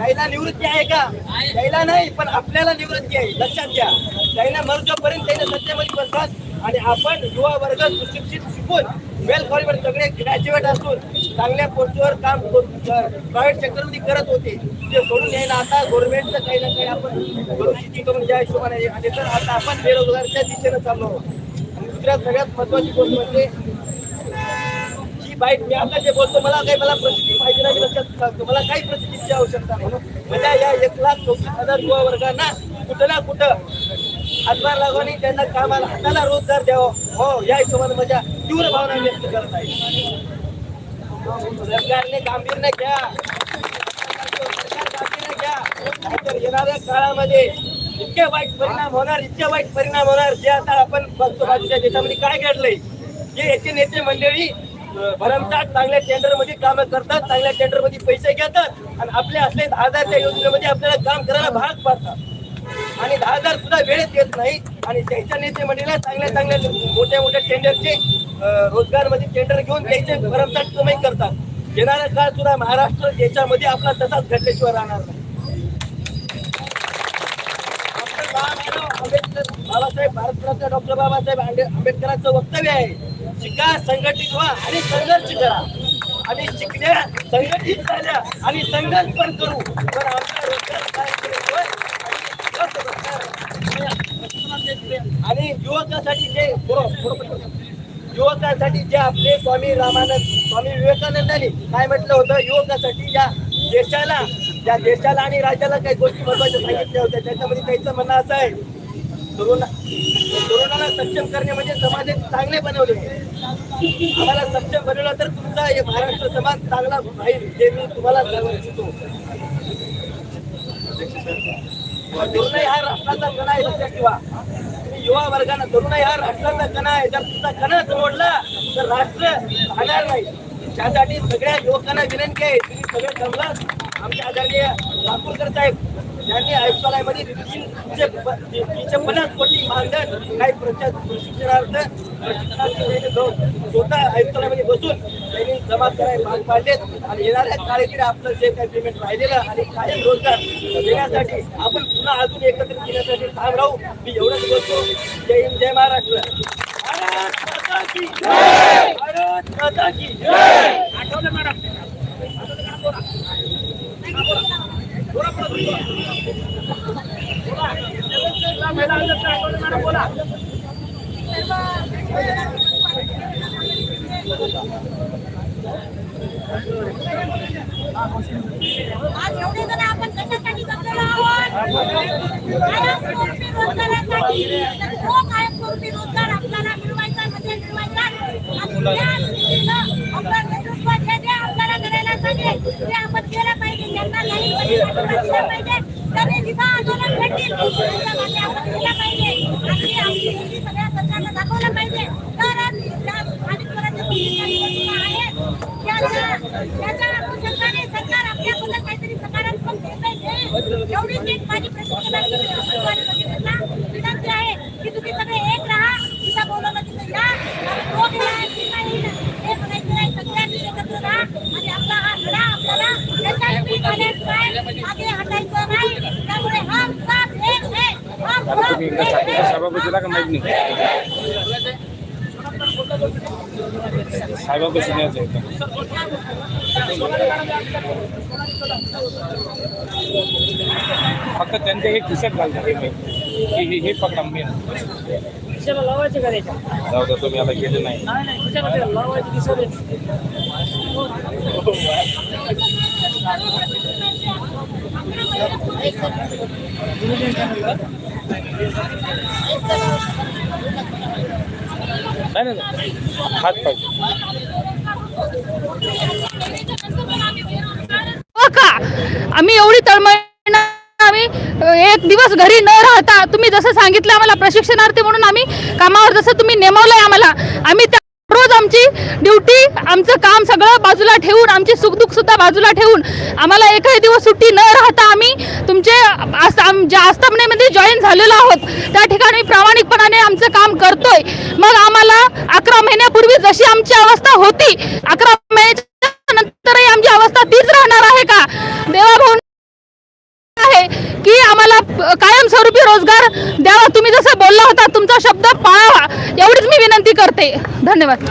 त्याला निवृत्ती आहे का? त्याला नाही पण आपल्याला निवृत्ती आहे. लक्षात घ्या. त्याला मर्जोपर्यंत त्याला सत्तेमध्ये बसतात आणि आपण युवा वर्ग सुशिक्षित शिकून वेल क्वालिफाईड सगळे ग्रॅज्युएट असून चांगल्या पोस्टवर काम प्रायव्हेट सेक्टरमध्ये करत होते. ते सोडून यायला आता गव्हर्नमेंटचं काही ना काही आपण दुरुस्ती करून ज्या हिशोबाने आणि तर आता आपण बेरोजगारच्या दिशेनं चाललो आणि दुसऱ्या सगळ्यात महत्वाची गोष्ट म्हणजे जी बाईक मी आता जे बोलतो मला काही मला प्रसिद्धी पाहिजे नाही लक्षात सांगतो मला काही प्रसिद्धीची आवश्यकता नाही. माझ्या या एक लाख चौतीस हजार युवा वर्गांना कुठं ना कुठं हातभार लागवणी त्यांना कामाला हाताला रोजगार द्यावा. हो या हिशोबाने माझ्या तीव्र भावना व्यक्त करत आहे. सरकारने गांभीर्य घ्या. सरकार घ्या. नाहीतर येणाऱ्या काळामध्ये इतके वाईट परिणाम होणार इतके वाईट परिणाम होणार जे आता आपण बघतो बाजूच्या देशामध्ये काय घडलंय. जे याचे नेते मंडळी भरमसाठ चांगल्या टेंडरमध्ये काम करतात चांगल्या टेंडरमध्ये पैसे घेतात आणि आपले असले दहा हजारच्या योजनेमध्ये आपल्याला काम करायला भाग पाडतात. आणि दहा हजार सुद्धा वेळेत येत नाही आणि त्यांच्या नेते मंडळीला चांगल्या चांगल्या मोठ्या मोठ्या टेंडरचे रोजगारमध्ये टेंडर घेऊन त्याचे भरमसाठ कमाई करतात. येणारा काळ सुद्धा महाराष्ट्र देशामध्ये आपला तसाच घडल्याशिवाय राहणार नाही आपलं काम आहे ना, आंबेडकर बाबासाहेब भारतरत्न डॉक्टर बाबासाहेब आंबेडकरांचं वक्तव्य आहे. शिका संघटित व्हा आणि संघर्ष करा. आणि शिकल्या संघटित झाल्या आणि संघर्ष पण करू. पण आपला रोजगार आणि युवकासाठी जे युवकासाठी जे आपले स्वामी रामानंद स्वामी विवेकानंदांनी काय म्हटलं होतं? युवकासाठी या देशाला या देशाला आणि राज्याला काही गोष्टी महत्त्वाच्या सांगितल्या होत्या त्याच्यामध्ये त्यांचं म्हणणं असं आहे तरुण तरुणाला सक्षम करणे म्हणजे समाजाचे चांगले बनवले. आम्हाला सक्षम बनवलं तर तुमचा हे महाराष्ट्र समाज चांगला राहील हे मी तुम्हाला सांगू इच्छितो तरुणाई हा राष्ट्राचा कणा आहे लक्षात ठेवा. तुम्ही युवा वर्गानं तरुणाई हा राष्ट्राचा कणा आहे. जर तुमचा कणा मोडला तर राष्ट्र राहणार नाही. त्यासाठी सगळ्या युवकांना विनंती आहे सगळे जमलात आमचे आदरणीय लाकूरकर साहेब यांनी आयुक्तालयामध्ये तीनशे तीनशे पन्नास कोटी मानधन काही प्रशिक्षणार्थ प्रशिक्षणार्थी जाऊन स्वतः आयुक्तालयामध्ये बसून त्यांनी जमा करायला भाग पाडलेत. आणि येणाऱ्या कार्यक्रम आपलं जे काही पेमेंट राहिलेलं आणि काही रोजगार देण्यासाठी आपण पुन्हा अजून एकत्रित केल्यासाठी काम राहू. मी एवढंच बोलतो. जय हिंद जय महाराष्ट्र. भारत माता की जय! भारत माता की जय! आठवलं मॅडम. आज एवढे जण आपण कशासाठी जमलेलो आहोत? रोजगारासाठी? तो कायमस्वरूपी रोजगार आपल्याला मिळवायचा म्हणजे मिळवायचा? आणि त्या नेतृत्व जे जे आपल्याला करायला ते आपण केलं पाहिजे. ज्यांना नाही पाहिजे. आंदोलन भेटतील. आपण केलं पाहिजे. आणि सगळ्या सरकारला दाखवलं पाहिजे त्याच्या अनुषंगाने सरकार आपल्याबद्दल काहीतरी सकारात्मक निर्णय घेईल. एवढीच एक माझी प्रश्न विनंती आहे की तुम्ही सगळे एक राहा तिथं बोलवलं तिथं या कारण तो गेला आहे, ती नाही येणार. हे म्हणायचं नाही सगळ्यांनी एकत्र राहा आणि आपला हा लढा आपल्याला यशस्वी झाल्याशिवाय मागे हटायचं नाही त्यामुळे हम साथ एक है हम सब एक है सभापतीला का माहीत नाही साहेबापाशी न्यायचं होतं फक्त त्यांचे हे। खिशात घालतात हे। माहीत. हे। हे- हे पकडा मेन खिशाला लावायचे का त्याच्या जाऊ द्या तुम्ही आता गेले नाही। नाही नाही हात पाहिजे हो का? आम्ही एवढी तळमळ आम्ही एक दिवस घरी न राहता तुम्ही जसं सांगितलं आम्हाला प्रशिक्षणार्थी म्हणून आम्ही कामावर जसं तुम्ही नेमवलंय आम्हाला आम्ही त्या रोज आमची ड्युटी आमचं काम सगळं बाजूला ठेवून आमची सुखदुःख सुद्धा बाजूला ठेवून आम्हाला एकही दिवस सुट्टी न राहता आम्ही तुमचे आम- ज्या आस्थापनेमध्ये जॉईन झालेलो आहोत त्या ठिकाणी प्रामाणिकपणाने आमचं काम करतोय. मग आम्हाला अकरा महिन्यापूर्वी जशी आमची अवस्था होती अकरा महिन्याच्या नंतरही आमची अवस्था तीच राहणार आहे का? देवाभाऊ रोजगार द्यावा तुम्ही जसं बोलला होता तुमचा शब्द पाळावा. एवढीच मी विनंती करते. धन्यवाद.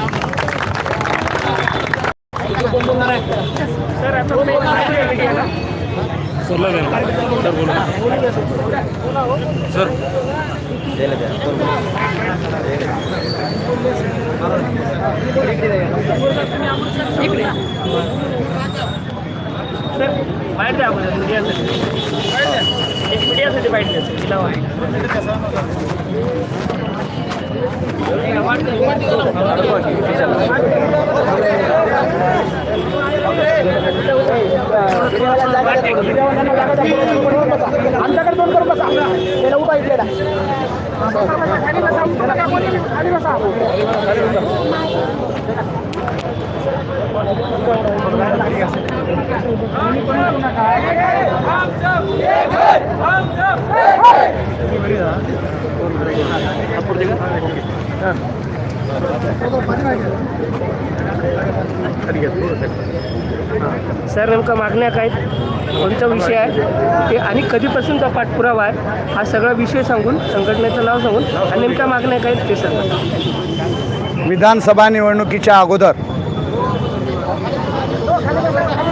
बाहेर द्या आपण मीडियासाठी. एक मीडियासाठी बाहेर द्या. तिला वाट. सर नेमका मागण्या काय? कोणता विषय आहे? ते आणि कधीपासूनचा पाठपुरावा आहे? हा सगळा विषय सांगून संघटनेचं नाव सांगून आणि नेमका मागण्या काय ते सांगा. विधानसभा निवडणुकीच्या अगोदर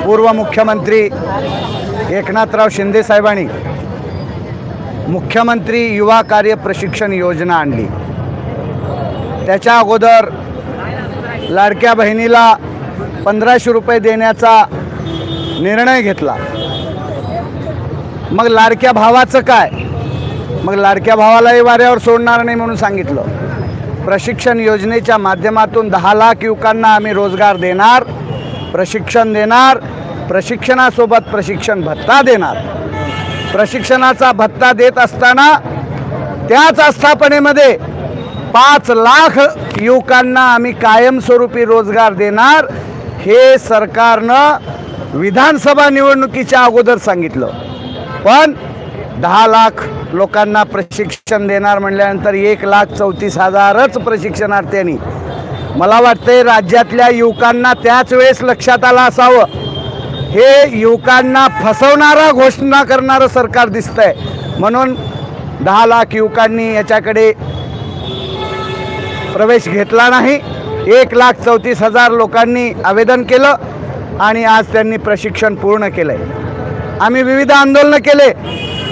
पूर्व मुख्यमंत्री एकनाथराव शिंदे साहेबांनी मुख्यमंत्री युवा कार्य प्रशिक्षण योजना आणली. त्याच्या अगोदर लाडक्या बहिणीला पंधराशे रुपये देण्याचा निर्णय घेतला. मग लाडक्या भावाचं काय? मग लाडक्या भावालाही वाऱ्यावर सोडणार नाही म्हणून सांगितलं. प्रशिक्षण योजनेच्या माध्यमातून दहा लाख युवकांना आम्ही रोजगार देणार प्रशिक्षण देणार प्रशिक्षणासोबत प्रशिक्षण भत्ता देणार. प्रशिक्षणाचा भत्ता देत असताना त्याच आस्थापनेमध्ये पाच लाख युवकांना आम्ही कायमस्वरूपी रोजगार देणार हे सरकारनं विधानसभा निवडणुकीच्या अगोदर सांगितलं. पण दहा लाख लोकांना प्रशिक्षण देणार म्हणल्यानंतर एक लाख चौतीस हजारच प्रशिक्षणार्थ्यांनी. मला वाटतंय राज्यातल्या युवकांना त्याच वेळेस लक्षात आलं असावं. हे युवकांना फसवणारा घोषणा करणारं सरकार दिसतंय. म्हणून दहा लाख युवकांनी याच्याकडे प्रवेश घेतला नाही. एक लाख चौतीस हजार लोकांनी आवेदन केलं आणि आज त्यांनी प्रशिक्षण पूर्ण केलं आहे आम्ही विविध आंदोलनं केले.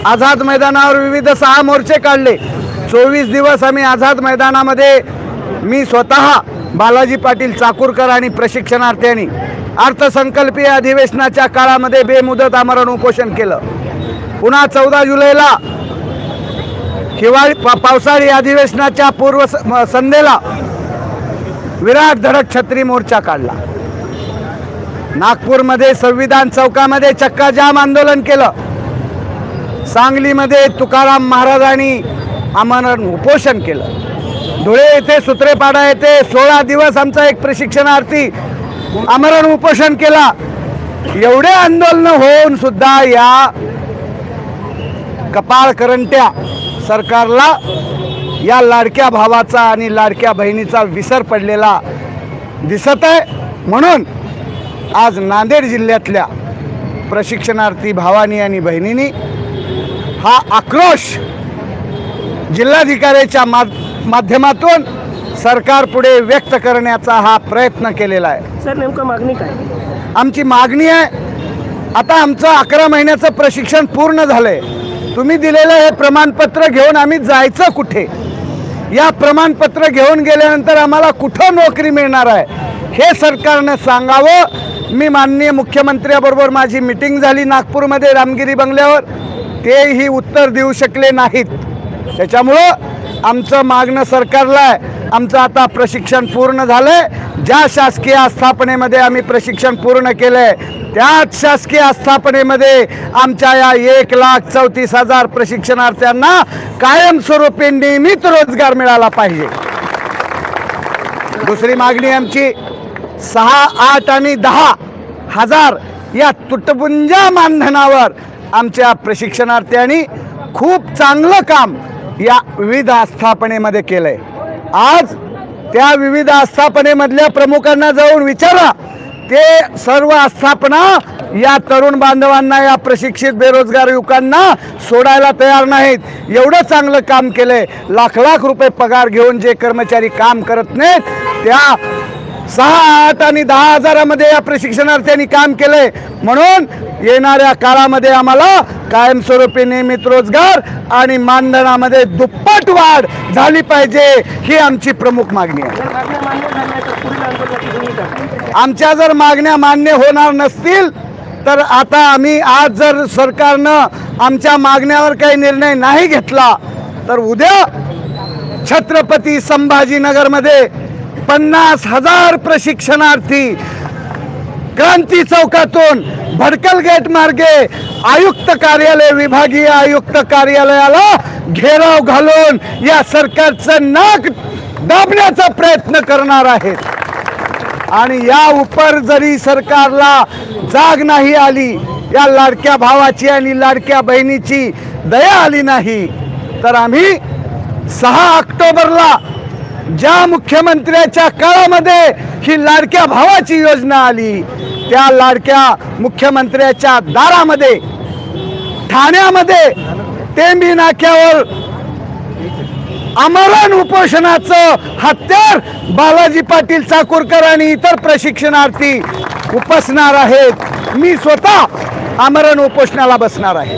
आझाद मैदानावर विविध सहा मोर्चे काढले. चोवीस दिवस आम्ही आझाद मैदानामध्ये मी स्वतः बालाजी पाटील चाकूरकर आणि प्रशिक्षणार्थ्यांनी अर्थसंकल्पीय अधिवेशनाच्या काळामध्ये बेमुदत आमरण उपोषण केलं. पुन्हा चौदा जुलैला हिवाळी पा पावसाळी अधिवेशनाच्या पूर्व संध्येला विराट धडक छत्री मोर्चा काढला. नागपूरमध्ये संविधान चौकामध्ये चक्काजाम आंदोलन केलं. सांगलीमध्ये तुकाराम महाराजांनी आमरण उपोषण केलं. धुळे येथे सुत्रेपाडा येथे सोळा दिवस आमचा एक प्रशिक्षणार्थी आमरण उपोषण केला. एवढे आंदोलन होऊन सुद्धा या कपाळ करंट्या सरकारला या लाडक्या भावाचा आणि लाडक्या बहिणीचा विसर पडलेला दिसत आहे. म्हणून आज नांदेड जिल्ह्यातल्या प्रशिक्षणार्थी भावानी आणि बहिणींनी हा आक्रोश जिल्हाधिकाऱ्याच्या मा माध्यमातून सरकारपुढे व्यक्त करण्याचा हा प्रयत्न केलेला आहे. सर नेमकं मागणी काय? आमची मागणी आहे आता आमचं अकरा महिन्याचं प्रशिक्षण पूर्ण झालंय. तुम्ही दिलेलं हे प्रमाणपत्र घेऊन आम्ही जायचं कुठे? या प्रमाणपत्र घेऊन गेल्यानंतर आम्हाला कुठं नोकरी मिळणार आहे हे सरकारनं सांगावं. मी माननीय मुख्यमंत्र्याबरोबर माझी मिटिंग झाली नागपूरमध्ये रामगिरी बंगल्यावर. तेही उत्तर देऊ शकले नाहीत. त्याच्यामुळं आमचं मागणं सरकारला आहे. आमचं आता प्रशिक्षण पूर्ण झालंय. ज्या शासकीय आस्थापनेमध्ये आम्ही प्रशिक्षण पूर्ण केलंय त्याच शासकीय आस्थापनेमध्ये आमच्या या एक लाख चौतीस हजार प्रशिक्षणार्थ्यांना कायमस्वरूपी नियमित रोजगार मिळाला पाहिजे. दुसरी मागणी आमची सहा आठ आणि दहा हजार या तुटपुंजा मानधनावर आमच्या प्रशिक्षणार्थ्यांनी खूप चांगलं काम या विविध आस्थापनेमध्ये आहे आज त्या विविध आस्थापनेमधल्या प्रमुखांना जाऊन विचारा. ते सर्व आस्थापना या तरुण बांधवांना या प्रशिक्षित बेरोजगार युवकांना सोडायला तयार नाहीत. एवढं चांगलं काम केलंय. लाख लाख रुपये पगार घेऊन जे कर्मचारी काम करत नाहीत त्या सहा आठ आणि दहा हजारामध्ये या प्रशिक्षणार्थ्यांनी काम केलंय. म्हणून येणाऱ्या काळामध्ये आम्हाला कायमस्वरूपी नियमित रोजगार आणि मानधनामध्ये दुप्पट वाढ झाली पाहिजे ही आमची प्रमुख मागणी आहे. आमच्या जर मागण्या मान्य होणार नसतील तर आता आम्ही आज जर सरकारनं आमच्या मागण्यावर काही निर्णय नाही घेतला तर उद्या छत्रपती संभाजीनगरमध्ये पन्नास हजार प्रशिक्षणार्थी क्रांती चौकातून भडकल गेट मार्गे आयुक्त कार्यालय विभागीय आयुक्त कार्यालयाला घेराव घालून या सरकारचं नाक दाबण्याचा प्रयत्न करणार आहेत. आणि या उपर जरी सरकारला जाग नाही आली या लाडक्या भावाची आणि लाडक्या बहिणीची दया आली नाही तर आम्ही सहा ऑक्टोबरला ज्या मुख्यमंत्र्याच्या काळामध्ये ही लाडक्या भावाची योजना आली त्या लाडक्या मुख्यमंत्र्याच्या दारामध्ये ठाण्यामध्ये तेंबी नाक्यावर आमरण उपोषणाचं हत्यार बालाजी पाटील चाकूरकर आणि इतर प्रशिक्षणार्थी उपसणार आहेत. मी स्वतः आमरण उपोषणाला बसणार आहे.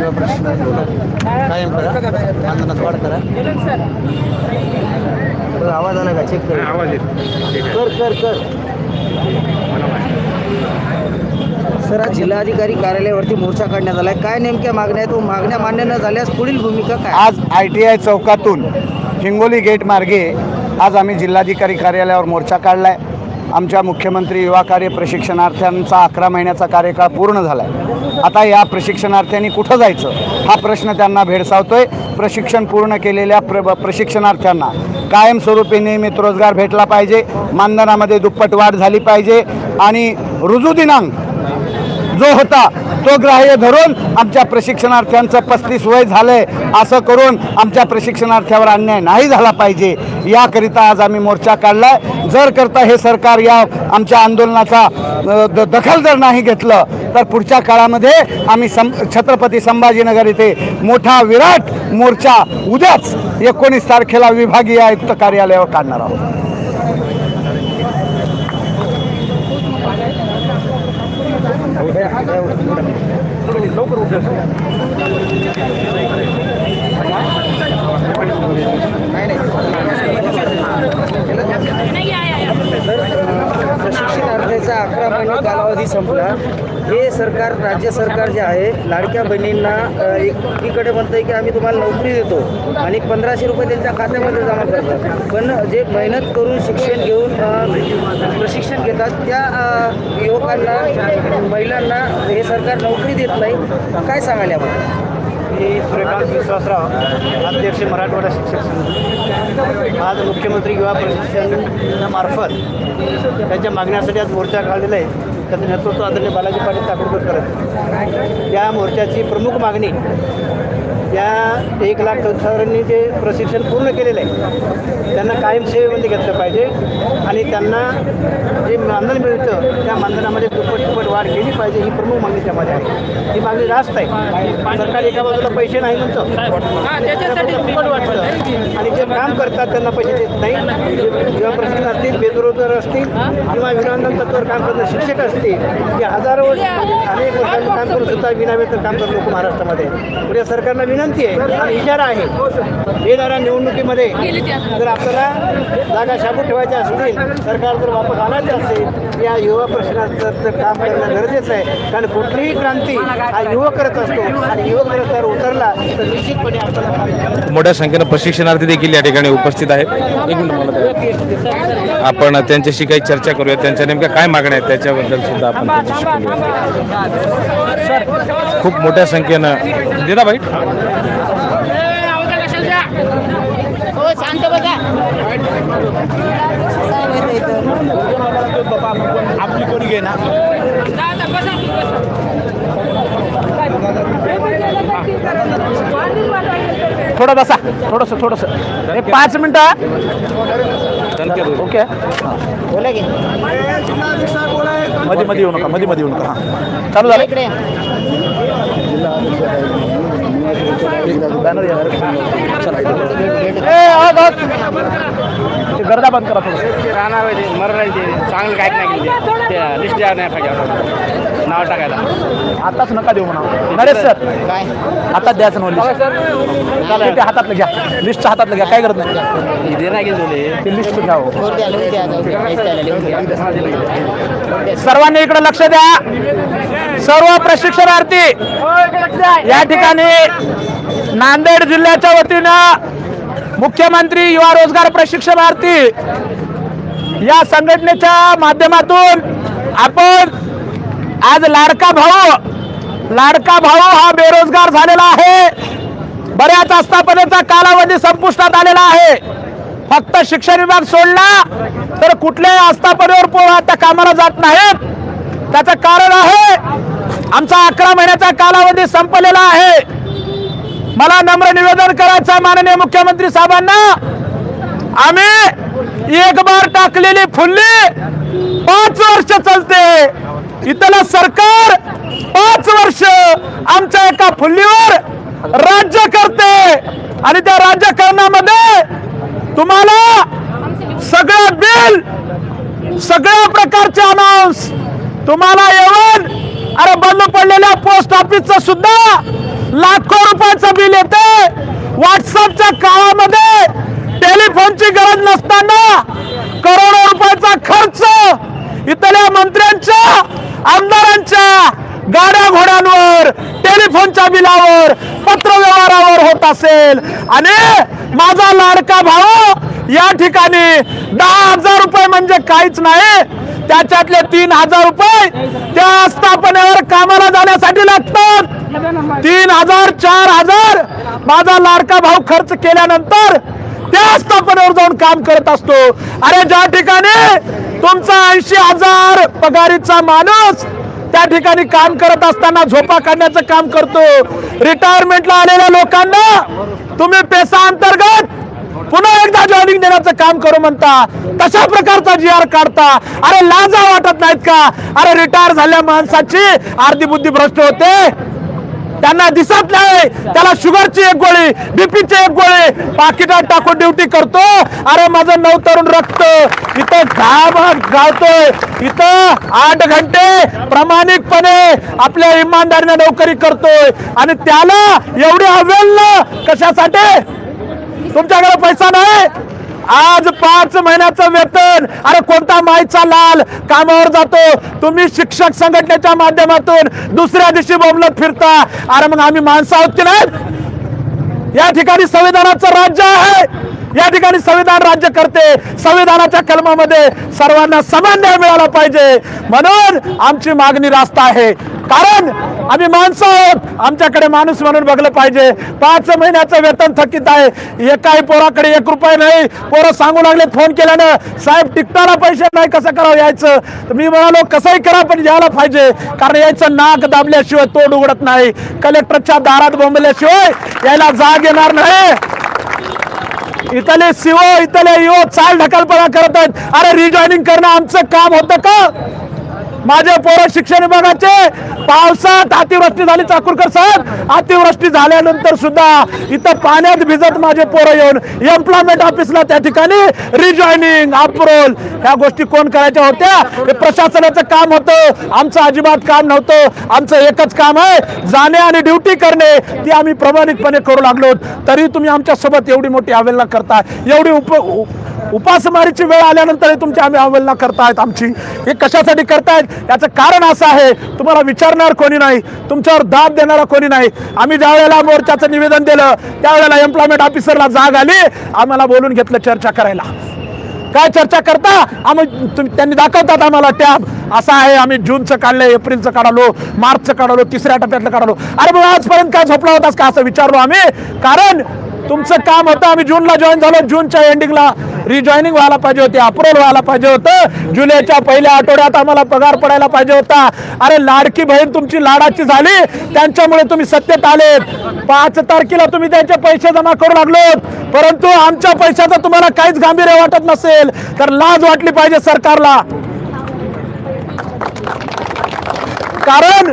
कायम करा मानधनात वाढ करा बरं, आवाज आला का चेक कर आवाज कर कर कर सर आज जिल्हाधिकारी कार्यालयावरती मोर्चा काढण्यात आला काय नेमक्या मागण्या आहेत व मागण्या मान्य न झाल्यास पुढील भूमिका काय आज आय टी आय चौकातून हिंगोली गेट मार्गे आज आम्ही जिल्हाधिकारी कार्यालयावर मोर्चा काढला आहे आमच्या मुख्यमंत्री युवा कार्य प्रशिक्षणार्थ्यांचा अकरा महिन्याचा कार्यकाळ पूर्ण झाला आहे आता या प्रशिक्षणार्थ्यांनी कुठं जायचं? हा प्रश्न त्यांना भेडसावतोय. प्रशिक्षण पूर्ण केलेल्या प्र प्रशिक्षणार्थ्यांना कायमस्वरूपी नियमित रोजगार भेटला पाहिजे. मानधनामध्ये दुप्पट वाढ झाली पाहिजे. आणि रुजू दिनांक जो होता तो ग्राह्य धरून आमच्या प्रशिक्षणार्थ्यांचं पस्तीस वय झालंय. असं करून आमच्या प्रशिक्षणार्थ्यावर अन्याय नाही झाला पाहिजे. याकरिता आज आम्ही मोर्चा काढलाय. जर करता हे सरकार या आमच्या आंदोलनाचा द- दखल जर नाही घेतलं तर पुढच्या काळामध्ये आम्ही सं छत्रपती संभाजीनगर इथे मोठा विराट मोर्चा उद्याच एकोणीस तारखेला विभागीय आयुक्त कार्यालयावर काढणार आहोत. प्रशिक्षणार्थीचा अकरा महिने कालावधी संपला. हे सरकार राज्य सरकार जे आहे लाडक्या बहिणींना एकीकडे म्हणतं म्हणतंय की आम्ही तुम्हाला नोकरी देतो आणि पंधराशे रुपये त्यांच्या खात्यामध्ये जमा करतात. पण जे मेहनत करून शिक्षण घेऊन प्रशिक्षण घेतात त्या युवकांना महिलांना हे सरकार नोकरी देत नाही. काय सांगायला याबद्दल? मी सूर्यकांत विश्वासराव अध्यक्ष मराठवाडा शिक्षक संघ. आज मुख्यमंत्री युवा प्रशिक्षणामार्फत त्यांच्या मागण्यासाठी आज मोर्चा काढलेला आहे. त्याचं नेतृत्व आदरणीय बालाजी पाटील चाकूरकर करत या मोर्चाची प्रमुख मागणी या एक लाख कर्मचाऱ्यांनी जे प्रशिक्षण पूर्ण केलेलं आहे त्यांना कायम सेवेमध्ये घेतलं पाहिजे आणि त्यांना जे मानधन मिळतं त्या मानधनामध्ये दुप्पट दुप्पट वाढ केली पाहिजे ही प्रमुख मागणी त्यामध्ये आहे. ही मागणी जास्त आहे. सरकार एका बाजूला पैसे नाही म्हणतं दुप्पट वाटतं. आणि जे काम करतात त्यांना पैसे देत नाही. जेव्हा प्रशिक्षण असतील बेरोजगार असतील किंवा विनांदन तत्वावर काम करणारे शिक्षक असतील की हजारो वर्ष अनेक वर्षांनी काम करून सुद्धा विनावेतन काम करत लोक महाराष्ट्रामध्ये पुढे सरकारला विनंती आहे इशारा आहे. येणाऱ्या निवडणुकीमध्ये जर आपल्याला जागा शाबूत ठेवायच्या असतील सरकार जर वापस आणायचं असेल या युवा प्रश्नाचं काम करणं गरजेचं आहे. कारण कुठलीही क्रांती हा युवक करत असतो आणि युवक जर उतरला तर निश्चितपणे आपल्याला मोठ्या संख्येनं प्रशिक्षणार्थी देखील या ठिकाणी उपस्थित आहेत. एक मिनिट मला आपण त्यांच्याशी काही चर्चा करूया. त्यांच्या नेमक्या काय मागण्या आहेत? त्याच्याबद्दल सुद्धा आपण त्यांच्याशी बोलूया. खूप मोठ्या संख्येनं. दिदा भाई आपली कोणी घे ना. थोडं बसा थोडंसं थोडंसं. पाच मिनटं ओके. मध्ये मध्ये येऊ नका मध्ये मध्ये येऊ नका. हां. चालू झालं. बॅनर गर्दा बंद करा थोडं. राहणार मरण चांगलं काय नाही ते. लिस्ट द्या नाही पाहिजे नाव टाकायला. आताच नका देऊ म्हणा. नरेश सर. काय हातात द्यायचं नव्हतं लिस्ट ते हातातलं घ्या. लिस्टच्या हातातलं घ्या. काय करत नाही. दे नाही गेले ते. लिस्ट घ्या हो. सर्वांनी इकडे लक्ष द्या. सर्व प्रशिक्षणार्थी या ठिकाणी नांदेड जिल्ह्याच्या वतीनं मुख्यमंत्री युवा रोजगार प्रशिक्षणार्थी या संघटनेच्या माध्यमातून आपण आज लाडका भाऊ लाडका भाऊ हा बेरोजगार झालेला आहे. बऱ्याच आस्थापनेचा कालावधी संपुष्टात आलेला आहे. फक्त शिक्षण विभाग सोडला तर कुठल्याही आस्थापनेवर पोहा त्या कामाला जात नाहीत. त्याचं कारण आहे आमचा अकरा महिन्याचा कालावधी संपलेला आहे. मला नम्र निवेदन करायचं माननीय मुख्यमंत्री साहेबांना. आम्ही एक बार टाकलेली फुल्ली पाच वर्ष चालते. इथलं सरकार पाच वर्ष आमच्या एका फुल्लीवर राज्य करते. आणि त्या राज्यकरणामध्ये तुम्हाला सगळं बिल सगळ्या प्रकारचे अनाऊन्स तुम्हाला येऊन अरे बंद पडलेल्या पोस्ट ऑफिसचं सुद्धा लाखो रुपयाचं बिल येते व्हॉट्सअपच्या काळामध्ये टेलिफोनची गरज नसताना करोडो रुपयाचा खर्च इथल्या मंत्र्यांच्या आमदारांच्या गाड्या घोड्यांवर टेलिफोनच्या बिलावर पत्र व्यवहारावर होत असेल. आणि माझा लाडका भाऊ या ठिकाणी दहा हजार रुपये म्हणजे काहीच नाही. त्याच्यातले तीन हजार रुपये त्या आस्थापनेवर कामाला जाण्यासाठी लागतात. तीन हजार चार हजार माझा लाडका भाऊ खर्च केल्यानंतर त्या आस्थापनेवर जाऊन काम करत असतो. अरे ज्या ठिकाणी तुमचा ऐंशी हजार पगारीचा माणूस त्या ठिकाणी काम करत असताना झोपा काढण्याचं काम करतो. रिटायरमेंटला आलेल्या लोकांना तुम्ही पेसा अंतर्गत पुन्हा एकदा जॉईनिंग देण्याचं काम करू म्हणता तशा प्रकारचा जी आर काढता. अरे लाजा वाटत नाहीत का? अरे रिटायर झाल्या माणसाची अर्धी बुद्धी भ्रष्ट होते. त्यांना दिसत नाही. त्याला शुगरची एक गोळी बीपीची एक गोळी पाकिटात टाकून ड्युटी करतो. अरे माझं नऊ तरुण रक्त इथं घाम गावतोय इथं आठ घंटे प्रामाणिकपणे आपल्या इमानदारीने नोकरी करतोय. आणि त्याला एवढी अवेल कशासाठी? तुमच्याकडे पैसा नाही. आज पाच महिन्याचं वेतन. अरे कोणता माईचा लाल? कामावर जातो. तुम्ही शिक्षक संघटनेच्या माध्यमातून दुसऱ्या दिवशी बोबलत फिरता. अरे मग आम्ही माणसं आहोत की नाही? या ठिकाणी संविधानाचं राज्य आहे. या ठिकाणी संविधान राज्य करते. संविधानाच्या कलमामध्ये सर्वांना समान न्याय मिळाला पाहिजे. म्हणून आमची मागणी रास्त आहे. कारण आम्ही माणसं आहोत. आमच्याकडे माणूस म्हणून बघलं पाहिजे. पाच महिन्याचं वेतन थकीत आहे. एकाही पोराकडे एक रुपये नाही. पोरं सांगू लागले फोन केल्यानं साहेब टिकताना पैसे नाही कसं करावं यायचं? मी म्हणालो कसंही करा पण यायला पाहिजे. कारण यायचं नाक दाबल्याशिवाय तोंड उघडत नाही. कलेक्टरच्या दारात बोंबल्याशिवाय यायला जाग येणार नाही. इथले सीओ इथले यो चाल ढकलपणा करत आहेत. अरे रिजॉईनिंग करणं आमचं काम होतं का? माझे पोरं शिक्षण विभागाचे पावसात अतिवृष्टी झाली चाकूरकर साहेब. अतिवृष्टी झाल्यानंतर सुद्धा इथं पाण्यात भिजत माझे पोरं येऊन एम्प्लॉयमेंट ऑफिसला त्या ठिकाणी रिजॉईनिंग अप्रोल ह्या गोष्टी कोण करायच्या होत्या? हे प्रशासनाचं काम होतं. आमचं अजिबात काम नव्हतं. आमचं एकच काम आहे जाणे आणि ड्युटी करणे. ती आम्ही प्रामाणिकपणे करू लागलो. तरी तुम्ही आमच्यासोबत एवढी मोठी अवेलना करता एवढी उप उपासमारीची वेळ आल्यानंतर तुमची आम्ही अवहेलना करतायत आमची. हे कशासाठी करतायत? याचं कारण असं आहे तुम्हाला विचारणार कोणी नाही तुमच्यावर दाब देणारा कोणी नाही. आम्ही ज्या वेळेला मोर्चाचं निवेदन दिलं त्यावेळेला एम्प्लॉयमेंट ऑफिसरला जाग आली आम्हाला बोलून घेतलं चर्चा करायला. काय चर्चा करता? आम्ही त्यांनी दाखवतात आम्हाला टॅब. असं आहे आम्ही जूनचं काढलं एप्रिलचं काढालो मार्चचं काढालो तिसऱ्या टप्प्यातलं काढालो. अरे मग आजपर्यंत काय झोपला होतास का? असं विचारलो आम्ही. कारण तुमचं काम होतं. आम्ही जूनला जॉईन झालो. जूनच्या एंडिंगला रिजॉईनिंग व्हायला पाहिजे होती. अप्रुव्हल व्हायला पाहिजे होतं. जुलैच्या पहिल्या आठवड्यात आम्हाला पगार पडायला पाहिजे होता. अरे लाडकी बहीण तुमची लाडाची झाली. त्यांच्यामुळे तुम्ही सत्तेत आलेत. पाच तारखेला तुम्ही त्यांचे पैसे जमा करू लागलोत. परंतु आमच्या पैशाचं तुम्हाला काहीच गांभीर्य वाटत नसेल. तर लाज वाटली पाहिजे सरकारला. कारण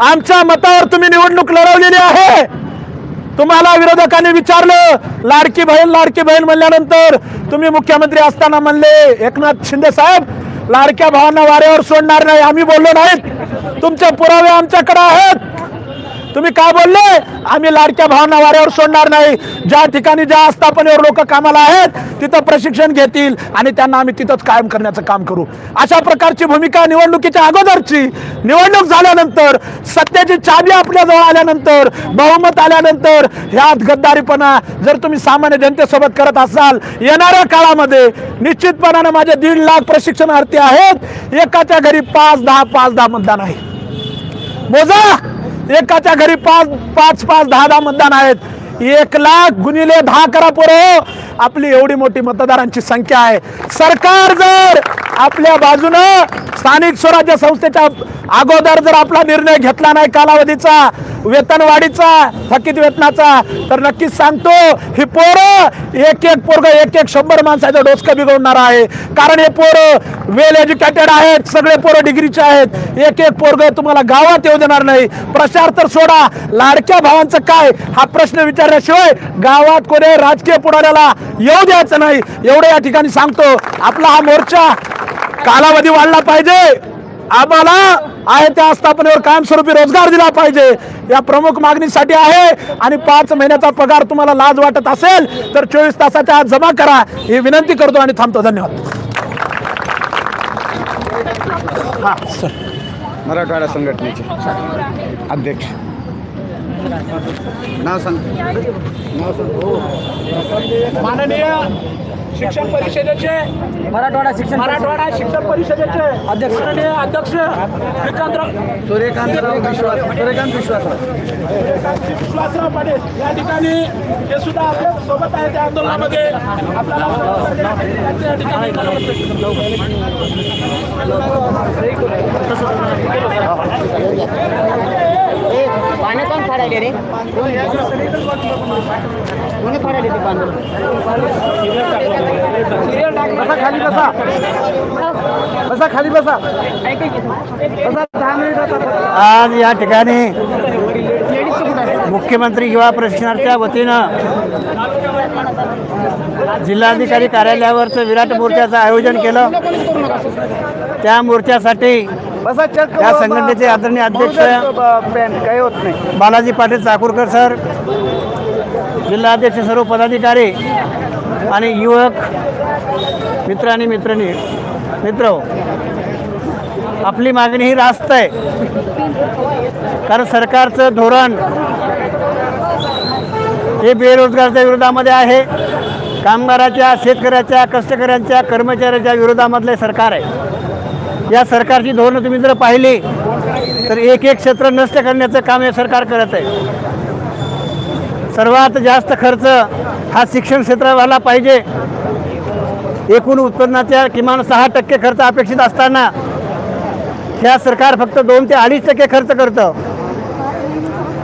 आमच्या मतावर तुम्ही निवडणूक लढवलेली आहे. तुम्हाला विरोधकांनी विचारलं लाडकी बहीण लाडकी बहीण म्हणल्यानंतर तुम्ही मुख्यमंत्री असताना म्हणले एकनाथ शिंदे साहेब लाडक्या भावांना वाऱ्यावर सोडणार नाही आम्ही बोललो नाहीत. तुमचे पुरावे आमच्याकडे आहेत. तुम्ही काय बोलले? आम्ही लाडक्या भावना वाऱ्यावर सोडणार नाही. ज्या ठिकाणी ज्या आस्थापनेवर लोक कामाला आहेत तिथं प्रशिक्षण घेतील आणि त्यांना आम्ही तिथंच कायम करण्याचं काम करू. अशा प्रकारची भूमिका निवडणुकीच्या अगोदरची. निवडणूक झाल्यानंतर सत्याची चाबी आपल्याजवळ आल्यानंतर बहुमत आल्यानंतर ह्यात गद्दारीपणा जर तुम्ही सामान्य जनतेसोबत करत असाल येणाऱ्या काळामध्ये निश्चितपणानं माझे दीड लाख प्रशिक्षणार्थी आहेत. एकाच्या घरी पाच दहा पाच दहा मतदान आहे. मोजा! एकाच्या घरी पाच पाच पाच दहा दहा मतदान आहेत. एक लाख गुणिले दहा करा पोरं. आपली एवढी मोठी मतदारांची संख्या आहे. सरकार जर आपल्या बाजूनं स्थानिक स्वराज्य संस्थेच्या अगोदर जर आपला निर्णय घेतला नाही कालावधीचा वेतनवाढीचा थकीत वेतनाचा तर नक्कीच सांगतो ही पोरं एक एक पोरग एक एक शंभर माणसाचं डोसकं बिघडणार आहे. कारण हे पोरं वेल एज्युकेटेड आहेत सगळे पोरं डिग्रीचे आहेत. एक एक पोरग तुम्हाला गावात येऊ देणार नाही. प्रचार तर सोडा. लाडक्या भावांचं काय? हा प्रश्न विचारल्याशिवाय गावात कोणी राजकीय पुढाऱ्याला येऊ द्यायचं नाही. एवढं या ठिकाणी सांगतो. आपला हा मोर्चा कालावधी वाढला पाहिजे. आम्हाला आहे त्या आस्थापनेवर कायमस्वरूपी रोजगार दिला पाहिजे. या प्रमुख मागणीसाठी आहे आणि पाच महिन्याचा पगार तुम्हाला लाज वाटत असेल तर चोवीस तासाच्या आत जमा करा. ही विनंती करतो आणि थांबतो. धन्यवाद. हा. सर मराठवाडा संघटनेचे अध्यक्ष. नाव सांग. माननीय शिक्षण परिषदेचे मराठवाडा शिक्षण मराठवाडा शिक्षण परिषदेचे अध्यक्ष. अध्यक्ष विकांतराव सूर्यकांतराव विश्वास सूर्यकांत विश्वासराव विश्वासराव पाटील या ठिकाणी हे सुद्धा आपल्यासोबत आहे त्या आंदोलनामध्ये आपल्याला पाणी कोण फाडायले रे? कोणी फाडायले ते पाणी बसा खाली बसा. बसा खाली बसा. बसा दहा मिनिट आज या ठिकाणी मुख्यमंत्री युवा प्रशिक्षणाच्या वतीनं जिल्हाधिकारी कार्यालयावरचं विराट मोर्चाचं आयोजन केलं. त्या मोर्चासाठी बसा या संघटनेचे आदरणीय अध्यक्ष पेन काही होत नाही. बालाजी पाटील चाकूरकर सर जिल्हाध्यक्ष सर्व पदाधिकारी आणि युवक मित्र आणि मित्रणी मित्र आपली मागणी ही रास्त आहे. कारण सरकारचं धोरण हे बेरोजगारच्या विरोधामध्ये आहे. कामगाराच्या शेतकऱ्याच्या कष्टकऱ्यांच्या कर्मचाऱ्याच्या विरोधामधले सरकार आहे. या सरकारची धोरणं तुम्ही जर पाहिली तर एक एक क्षेत्र नष्ट करण्याचं काम हे सरकार करत आहे. सर्वात जास्त खर्च हा शिक्षण क्षेत्रावर व्हायला पाहिजे. एकूण उत्पन्नाच्या किमान सहा टक्के खर्च अपेक्षित असताना ह्या सरकार फक्त दोन ते अडीच टक्के खर्च करतं.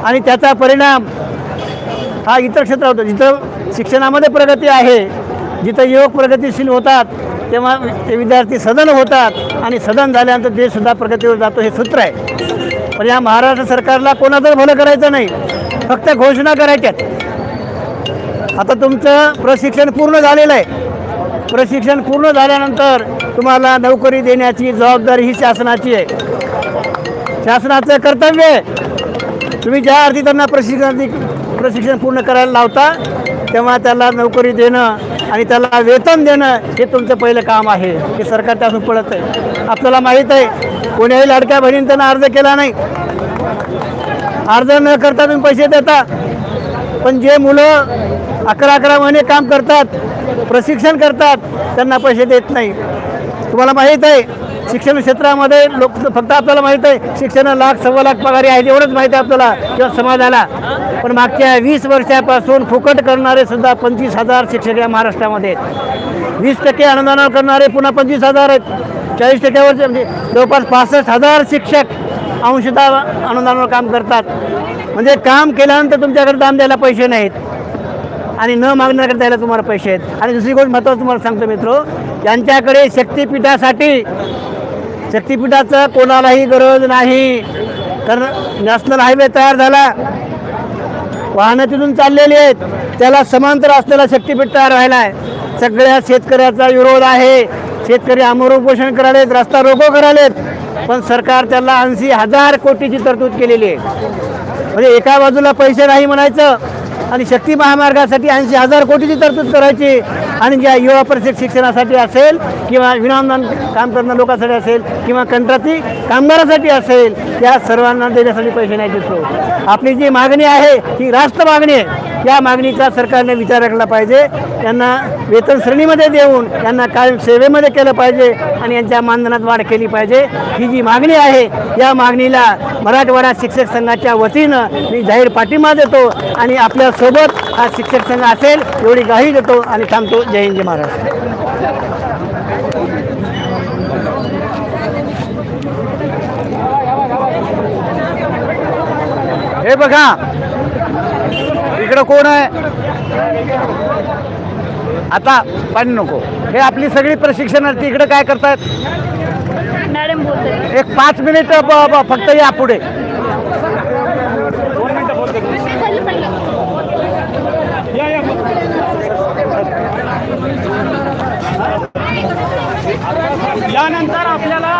आणि त्याचा परिणाम हा इतर क्षेत्र होतो. जिथं शिक्षणामध्ये प्रगती आहे जिथं युवक प्रगतीशील होतात तेव्हा ते विद्यार्थी सदन होतात आणि सदन झाल्यानंतर देशसुद्धा प्रगतीवर जातो हे सूत्र आहे. पण या महाराष्ट्र सरकारला कोणाचं भलं करायचं नाही फक्त घोषणा करायच्यात. आता तुमचं प्रशिक्षण पूर्ण झालेलं आहे. प्रशिक्षण पूर्ण झाल्यानंतर तुम्हाला नोकरी देण्याची जबाबदारी ही शासनाची आहे. शासनाचं कर्तव्य आहे. तुम्ही ज्या अर्थी त्यांना प्रशिक्षण प्रशिक्षण पूर्ण करायला लावता तेव्हा त्याला नोकरी देणं आणि त्याला वेतन देणं हे तुमचं पहिलं काम आहे. हे सरकार त्यातून पडत आहे आपल्याला माहीत आहे कोणीही लाडक्या बहिणीने त्यांना अर्ज केला नाही. अर्ज न करता तुम्ही पैसे देता. पण जे मुलं अकरा अकरा महिने काम करतात प्रशिक्षण करतात त्यांना पैसे देत नाही. तुम्हाला माहीत आहे शिक्षण क्षेत्रामध्ये लोक फक्त आपल्याला माहीत आहे शिक्षण लाख सव्वा लाख पगारी आहे एवढंच माहिती आहे आपल्याला किंवा समाजाला. पण मागच्या वीस वर्षापासून फुकट करणारे सुद्धा पंचवीस हजार शिक्षक या महाराष्ट्रामध्ये आहेत. वीस टक्के अनुदानावर करणारे पुन्हा पंचवीस हजार आहेत. चाळीस टक्क्यावर म्हणजे जवळपास पासष्ट हजार शिक्षक अंशतः अनुदानावर काम करतात. म्हणजे काम केल्यानंतर तुमच्याकडे दाम द्यायला पैसे नाहीत. आणि न मागण्याकडे द्यायला तुम्हाला पैसे आहेत. आणि दुसरी गोष्ट महत्त्वाचं तुम्हाला सांगतो मित्र यांच्याकडे शक्तिपीठासाठी शक्तिपीठाचं कोणालाही गरज नाही. कारण नॅशनल हायवे तयार झाला. वाहनं तिथून चाललेली आहेत. त्याला समांतर असलेला शक्तीपीठ तयार व्हायला आहे सगळ्या शेतकऱ्याचा विरोध आहे. शेतकरी अमर उपोषण करायलेत रस्ता रोको करायलेत. पण सरकार त्याला ऐंशी हजार कोटीची तरतूद केलेली आहे. म्हणजे एका बाजूला पैसे नाही म्हणायचं आणि शक्ती महामार्गासाठी ऐंशी हजार कोटीची तरतूद करायची. आणि ज्या युवा परिषद शिक्षणासाठी असेल किंवा विनामदान काम करणाऱ्या लोकांसाठी असेल किंवा कंत्राटी कामगारासाठी असेल त्या सर्वांना देण्यासाठी पैसे नाही देतो आपली जी मागणी आहे ही रास्त मागणी आहे. या मागणीचा सरकारने विचार केला पाहिजे. त्यांना वेतन श्रेणीमध्ये देऊन त्यांना कायम सेवेमध्ये केलं पाहिजे आणि यांच्या मानधनात वाढ केली पाहिजे. ही जी मागणी आहे या मागणीला मराठवाडा शिक्षक संघाच्या वतीनं मी जाहीर पाठिंबा देतो आणि आपल्यासोबत हा शिक्षक संघ असेल एवढी ग्वाही देतो आणि थांबतो. जय हिंद जय महाराष्ट्र. हे बघा इकडं कोण आहे? आता पाणी नको. हे आपली सगळी प्रशिक्षणार्थी इकडे काय करतायत? मॅडम बोलते एक पाच मिनिट फक्त या पुढे. यानंतर आपल्याला